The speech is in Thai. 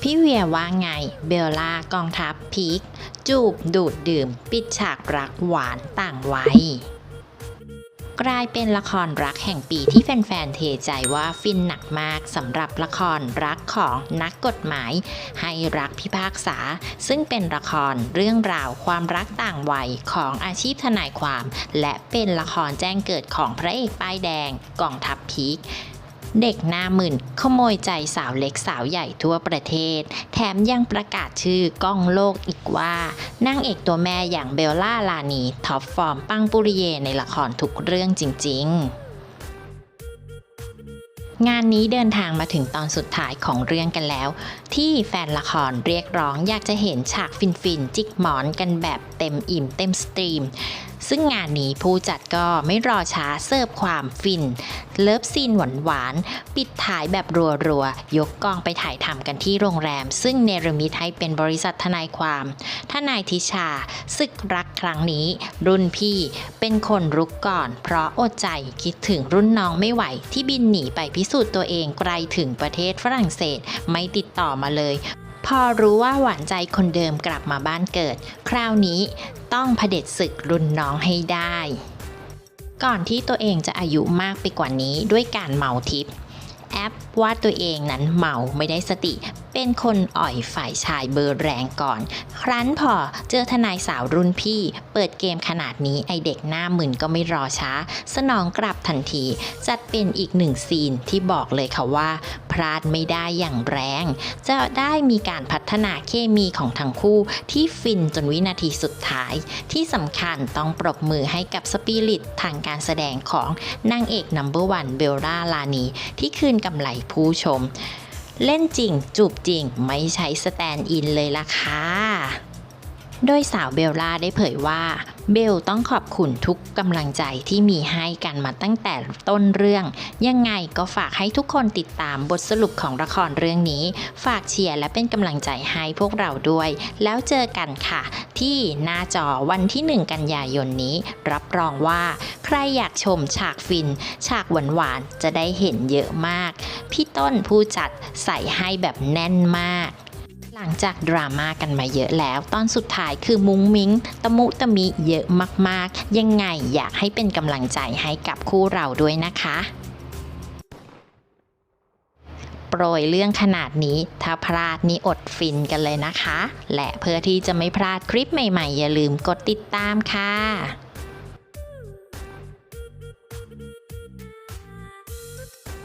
พี่เวียว่าไงเบลล่ากองทัพพีคจูบดูดดื่ม ปิดฉากรักหวานต่างวัยกลายเป็นละครรักแห่งปีที่แฟนๆ เทใจว่าฟินหนักมากสำหรับละครรักของนักกฎหมาย ให้รักพิพากษา ซึ่งเป็นละครเรื่องราวความรักต่างวัยของอาชีพทนายความ และเป็นละครแจ้งเกิดของพระเอกป้ายแดงกองทัพพีค เด็กหน้าหมื่นขโมยใจสาวเล็กสาวใหญ่ทั่วประเทศ แถมยังประกาศชื่อก้องโลกอีกว่านางเอกตัวแม่อย่างเบลล่าลานีท็อปฟอร์มปังปุริเยในละครทุกเรื่องจริง ๆงานนี้เดินทางมาถึงตอนสุดท้ายของเรื่องกันแล้ว ที่แฟนละครเรียกร้องอยากจะเห็นฉากฟินๆ จิกหมอนกันแบบเต็มอิ่มเต็มสตรีม ซึ่งงานนี้ผู้จัดก็ไม่รอช้าเสิร์ฟความฟิน เลิฟซีนหวานๆ ปิดท้ายแบบรัวๆ ยกกองไปถ่ายทำกันที่โรงแรม ซึ่งเนรมิตให้เป็นบริษัททนายความทนายทิชาศึกรักครั้งนี้ รุ่นพี่เป็นคนรุกก่อน เพราะอดใจคิดถึงรุ่นน้องไม่ไหวที่บินหนีไปพิสูจน์ตัวเองไกลถึงประเทศฝรั่งเศสไม่ติดต่อมาเลย พอรู้ว่าหวานใจคนเดิมกลับมาบ้านเกิด คราวนี้ต้องเผด็จศึกรุ่นน้องให้ได้ ก่อนที่ตัวเองจะอายุมากไปกว่านี้ด้วยการเมาทิพย์แอปว่าตัวเองนั้นเมาไม่ได้สติ เป็นคนอ่อยฝ่ายชายเบอร์แรงก่อน ครั้นพอเจอทนายสาวรุ่นพี่ เปิดเกมขนาดนี้ไอเด็กหน้าหมื่นก็ไม่รอช้า สนองกลับทันที จัดเป็นอีกหนึ่งซีนที่บอกเลยค่ะว่า พลาดไม่ได้อย่างแรง จะได้มีการพัฒนาเคมีของทั้งคู่ที่ฟินจนวินาทีสุดท้าย ที่สำคัญต้องปรบมือให้กับสปิริตทางการแสดงของนางเอกนัมเบอร์วันเบลล่าลานีที่คืนกำไรผู้ชม เล่นจริง จูบจริง ไม่ใช้สแตนด์อินเลยล่ะค่ะ โดยสาวเบลล่าได้เผยว่า เบลต้องขอบคุณทุกกำลังใจที่มีให้กันมาตั้งแต่ต้นเรื่อง ยังไงก็ฝากให้ทุกคนติดตามบทสรุปของละครเรื่องนี้ ฝากเชียร์และเป็นกำลังใจให้พวกเราด้วย แล้วเจอกันค่ะ ที่หน้าจอวันที่ 1 กันยายนนี้ รับรองว่า ใครอยากชมฉากฟิน ฉากหวานๆจะได้เห็นเยอะมาก พี่ต้นผู้จัดใส่ให้แบบแน่นมาก หลังจากดราม่ากันมาเยอะแล้ว ตอนสุดท้ายคือมุ้งมิ้ง ตะมุตะมิเยอะมากๆ ยังไงอยากให้เป็นกำลังใจให้กับคู่เราด้วยนะคะโปรยเรื่องขนาดนี้ ถ้าพลาดนี่อดฟินกันเลยนะคะ และเพื่อที่จะไม่พลาดคลิปใหม่ๆ อย่าลืมกดติดตามค่ะ